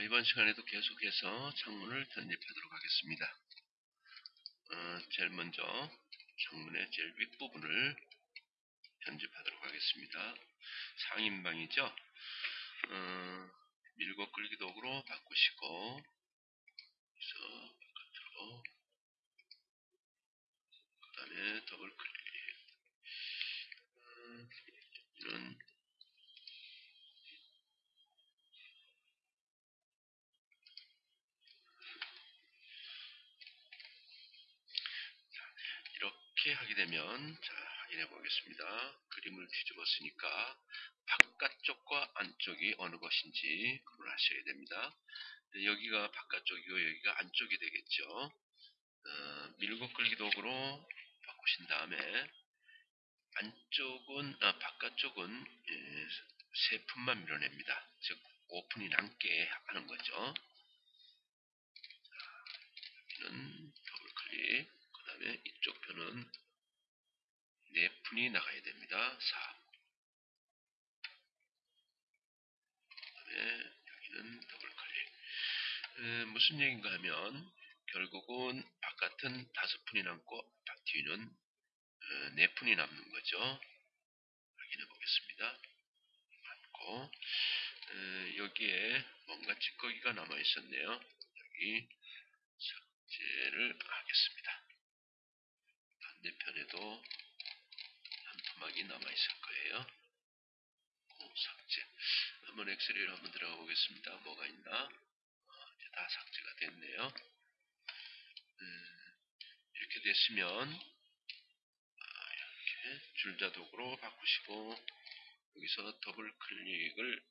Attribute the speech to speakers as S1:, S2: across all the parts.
S1: 어, 이번 시간에도 계속해서 창문을 편집하도록 하겠습니다. 어, 제일 먼저 창문의 제일 윗부분을 편집하도록 하겠습니다. 상인방이죠. 어, 밀고 끌기 도구로 바꾸시고 그래서 바깥으로 그 다음에 더블 클릭 음, 이런 이렇게 하게 되면 자 확인해 보겠습니다. 그림을 뒤집었으니까 바깥쪽과 안쪽이 어느 것인지 그걸 하셔야 됩니다. 네, 여기가 바깥쪽이고 여기가 안쪽이 되겠죠. 어, 밀고 끌기 도구로 바꾸신 다음에 안쪽은 아, 바깥쪽은 예, 세 푼만 밀어냅니다. 즉 오픈이 남게 하는 거죠. 여기는 더블 클릭 그 다음에 이쪽 편은 네 푼이 나가야 됩니다. 4. 그 다음에 여기는 더블 클릭. 에, 무슨 얘기인가 하면 결국은 바깥은 다섯 푼이 남고 뒤는 어, 네 푼이 남는 거죠. 확인해 보겠습니다. 맞고 에, 여기에 뭔가 찌꺼기가 남아 있었네요. 여기 삭제를 하겠습니다. 반대편에도 한 토막이 남아 있을 거예요. 오, 삭제. 한번 엑셀을 한번 들어가 보겠습니다. 뭐가 있나? 어, 이제 다 삭제가 됐네요. 음, 이렇게 됐으면 아, 이렇게 줄자독으로 바꾸시고 여기서 더블 클릭을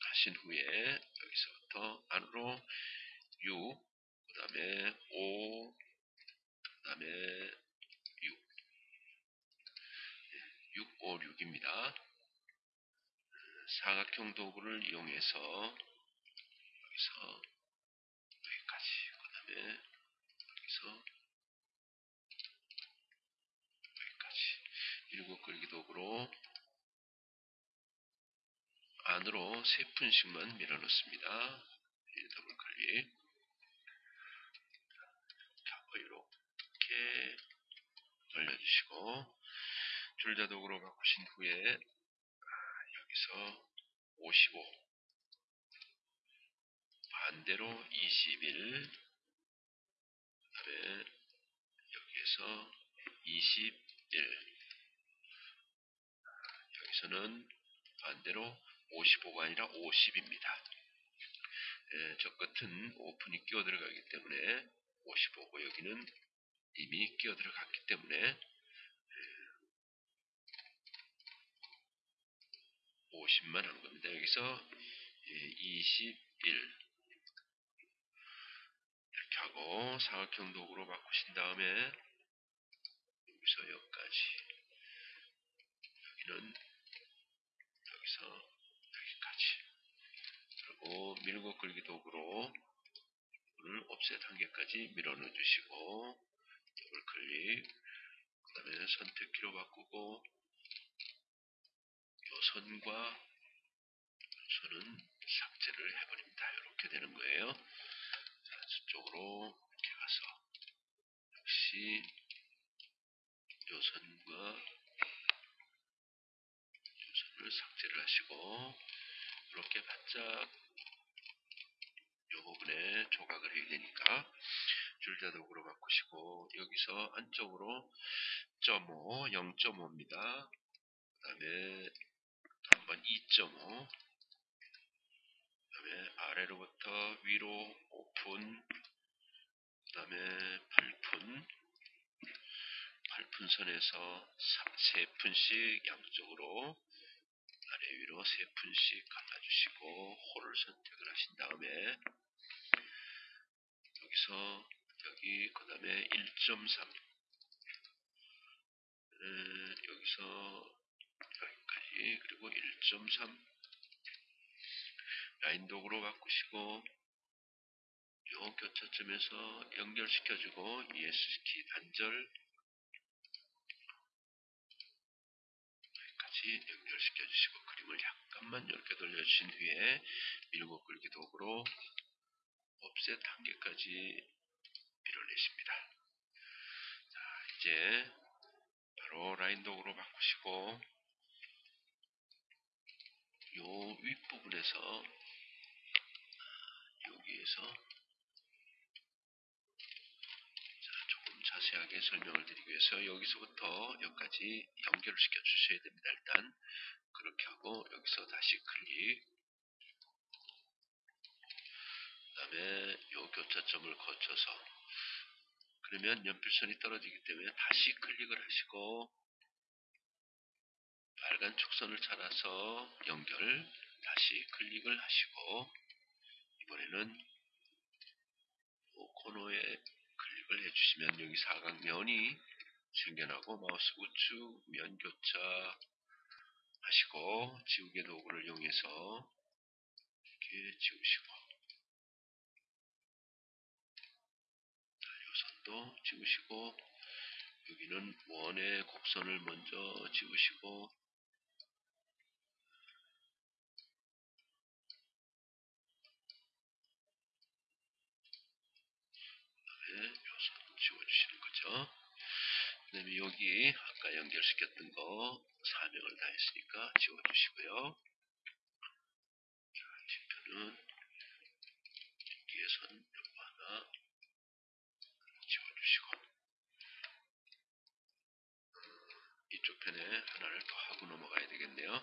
S1: 하신 후에 여기서부터 안으로 6, 그 다음에 5, 그 다음에 6, 6, 5, 6입니다. 사각형 도구를 이용해서 여기서 여기까지, 그 다음에 여기서 여기까지 밀고 끌기 도구로 안으로 세 푼씩만 밀어 넣습니다. 더블 클릭. 자, 이렇게 돌려주시고 줄자독으로 바꾸신 후에 여기서 55 반대로 21 그다음에 여기에서 21 여기서는 반대로 55가 아니라 50입니다. 예, 저 끝은 오픈이 끼어 들어가기 때문에 55고 여기는 이미 끼어 들어갔기 때문에 50만 한 겁니다. 여기서 21 이렇게 하고 사각형 도구로 바꾸신 다음에 여기서 여기까지. 여기는 여기서 여기까지. 그리고 밀고 끌기 도구로 오늘 옵셋 한 개까지 밀어 넣어 주시고 더블 클릭. 그 다음에 선택키로 바꾸고 요 선과 선은 삭제를 해버립니다. 이렇게 되는 거예요. 자, 저쪽으로 이렇게 가서 역시 요 선과 요 선을 삭제를 하시고 이렇게 바짝 요 부분에 조각을 해야 되니까 줄자독으로 바꾸시고 여기서 안쪽으로 0.5, 0.5입니다. 그 다음에 한번 2.5 그 다음에 아래로부터 위로 오픈 그 다음에 8푼. 8푼 선에서 3푼씩 양쪽으로 아래 위로 3푼씩 갈라주시고 홀을 선택을 하신 다음에 여기서 여기 그 다음에 1.3 여기서 여기까지 그리고 1.3 라인 도구로 바꾸시고 요 교차점에서 연결시켜주고 ESC 단절 여기까지 연결시켜 주시고 그림을 약간만 이렇게 돌려주신 후에 밀고 끌기 도구로 옵셋 한계까지 밀어내십니다. 자, 이제 바로 라인 도구로 바꾸시고 요 윗부분에서 여기에서 자, 조금 자세하게 설명을 드리기 위해서 여기서부터 여기까지 연결을 시켜 주셔야 됩니다. 일단 그렇게 하고 여기서 다시 클릭 그 다음에 요 교차점을 거쳐서 그러면 연필선이 떨어지기 때문에 다시 클릭을 하시고 빨간 축선을 찾아서 연결 다시 클릭을 하시고 이번에는 요 코너에 클릭을 해주시면 여기 사각면이 생겨나고 마우스 우측 면 교차 하시고 지우개 도구를 이용해서 이렇게 지우시고 선도 지우시고 여기는 원의 곡선을 먼저 지우시고 그다음에 요선 지워주시는 거죠. 그 다음에 여기 아까 연결시켰던 거 사명을 다 했으니까 지워주시고요. 자, 뒤편은 뒤에선 요거 하나 지워주시고 이쪽 편에 하나를 더 하고 넘어가야 되겠네요.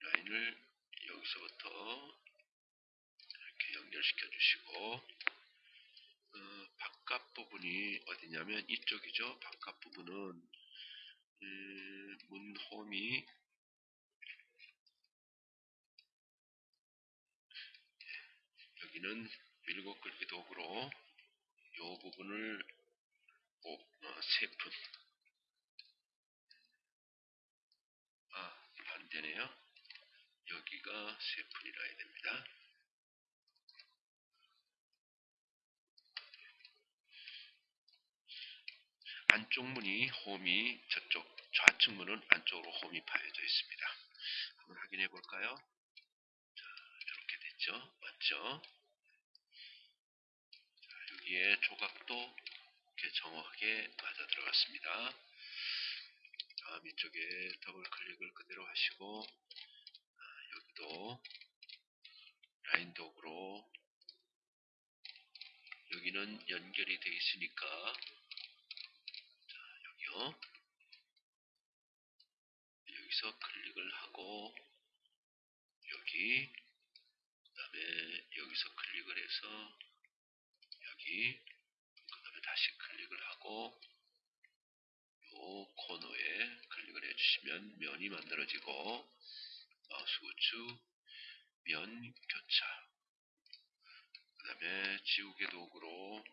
S1: 라인을 여기서부터 이렇게 연결시켜 주시고 어, 바깥 부분이 어디냐면 이쪽이죠. 바깥 부분은 음, 문홈이 여기는 밀고 끌기 도구로 이 부분을 오, 어, 세푼 아 반대네요. 여기가 세푼이라 해야 됩니다. 안쪽 문이 홈이 저쪽 좌측 문은 안쪽으로 홈이 파여져 있습니다. 한번 확인해 볼까요? 자, 이렇게 됐죠? 맞죠? 자, 여기에 조각도 이렇게 정확하게 맞아 들어갔습니다. 다음 이쪽에 더블 클릭을 그대로 하시고 아, 여기도 라인 도구로 여기는 연결이 되어 있으니까 여기요. 여기서 클릭을 하고 여기 그 다음에 여기서 클릭을 해서 여기 그 다음에 다시 클릭을 하고 요 코너에 클릭을 해주시면 면이 만들어지고 마우스 우측 면 교차 그 다음에 지우개 도구로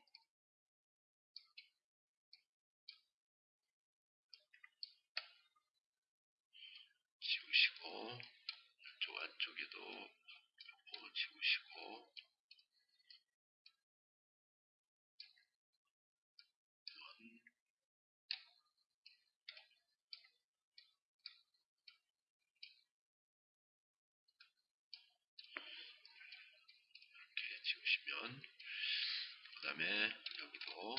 S1: 지우시고 쪽 안쪽에도 요거 지우시고 이렇게 지우시면 그 다음에 여기도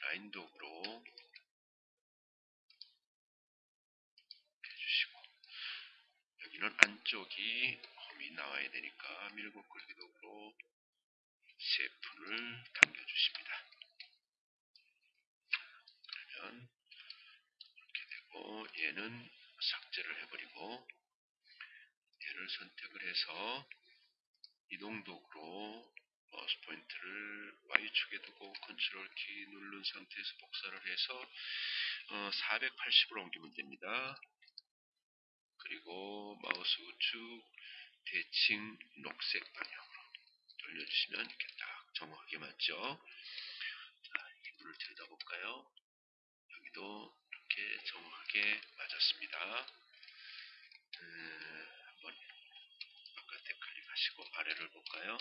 S1: 라인 도구로 해주시고 여기는 안쪽이 홈이 나와야 되니까 밀고 끌기 도구로 세푼을 당겨주십니다. 그러면 이렇게 되고 얘는 삭제를 해버리고 얘를 선택을 해서 이동 도구로 마우스 포인트를 Y축에 두고 컨트롤 키 누른 상태에서 복사를 해서 어, 480으로 옮기면 됩니다. 그리고 마우스 우측 대칭 녹색 방향으로 돌려주시면 이렇게 딱 정확하게 맞죠. 자, 이불을 들여다볼까요? 여기도 이렇게 정확하게 맞았습니다. 음, 하시고 아래를 볼까요?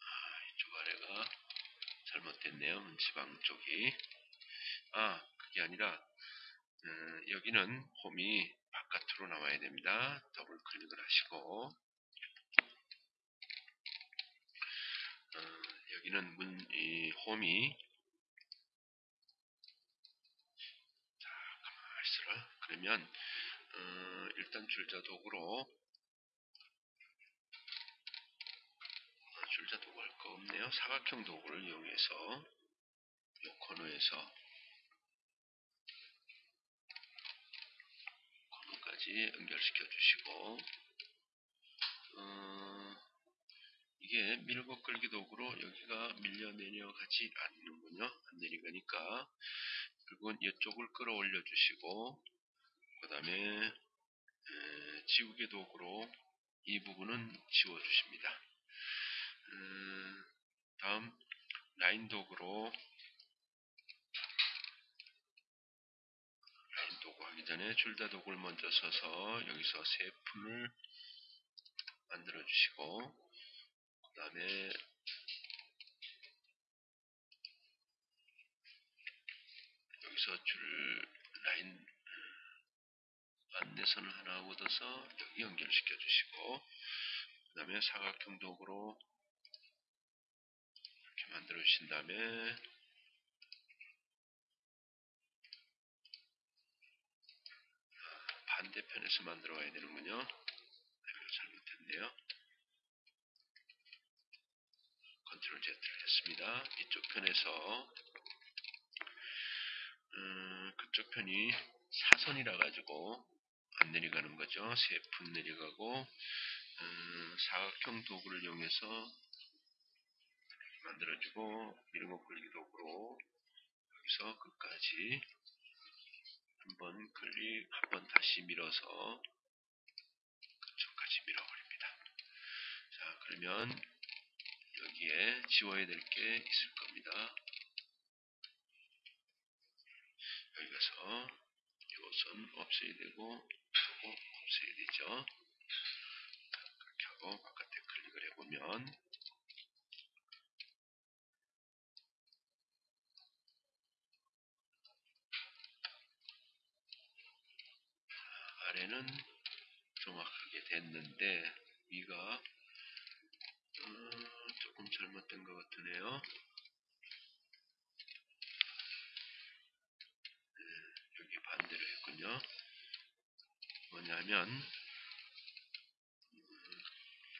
S1: 아, 이쪽 아래가 잘못됐네요. 문지방 쪽이. 아, 그게 아니라 어, 여기는 홈이 바깥으로 나와야 됩니다. 더블 클릭을 하시고 어, 여기는 문, 이 홈이 자, 가만히 있어라. 그러면 어, 일단 줄자 도구로 어, 줄자 도구 할 거 없네요. 사각형 도구를 이용해서 이 코너에서 코너까지 연결시켜 주시고 어, 이게 밀고 끌기 도구로 여기가 밀려 내려가지 않는군요. 안 내려가니까 그리고 이쪽을 끌어올려 주시고 그 다음에 지우개 도구로 이 부분은 지워 주십니다. 음, 다음 라인 도구로 라인 도구 하기 전에 줄다 도구를 먼저 써서 여기서 세 푼을 만들어 주시고 그 다음에 여기서 줄 라인 안내선을 하나 얻어서 여기 연결시켜 주시고 그 다음에 사각형 도구로 이렇게 만들어 주신 다음에 반대편에서 만들어 와야 되는군요. 네, 잘못했네요. 컨트롤 Z를 했습니다. 이쪽 편에서 음, 그쪽 편이 사선이라 가지고 안 내려가는 거죠. 세푼 내려가고 음, 사각형 도구를 이용해서 만들어주고 밀고 끌기 도구로 여기서 끝까지 한번 클릭 한번 다시 밀어서 그쪽까지 밀어버립니다. 자 그러면 여기에 지워야 될 게 있을 겁니다. 여기 가서 이것은 없애야 되고 이거 없애야 되죠. 그렇게 하고 바깥에 클릭을 해보면 아래는 정확하게 됐는데 위가 어, 조금 잘못된 것 같으네요. 네, 여기 반대로 했군요. 뭐냐면 음,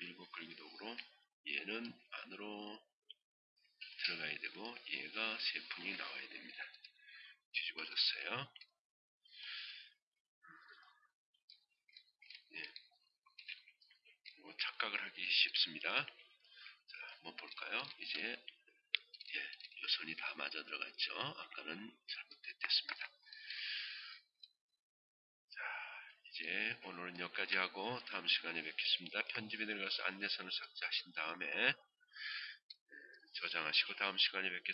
S1: 밀고 끌기 도구로 얘는 안으로 들어가야 되고 얘가 세푼이 나와야 됩니다. 뒤집어졌어요. 네. 뭐 착각을 하기 쉽습니다. 자, 한번 볼까요? 이제 예, 이 선이 다 맞아 들어갔죠. 아까는 잘못됐습니다. 자, 이제 오늘은 여기까지 하고 다음 시간에 뵙겠습니다. 편집에 들어가서 안내선을 삭제하신 다음에 예, 저장하시고 다음 시간에 뵙겠습니다.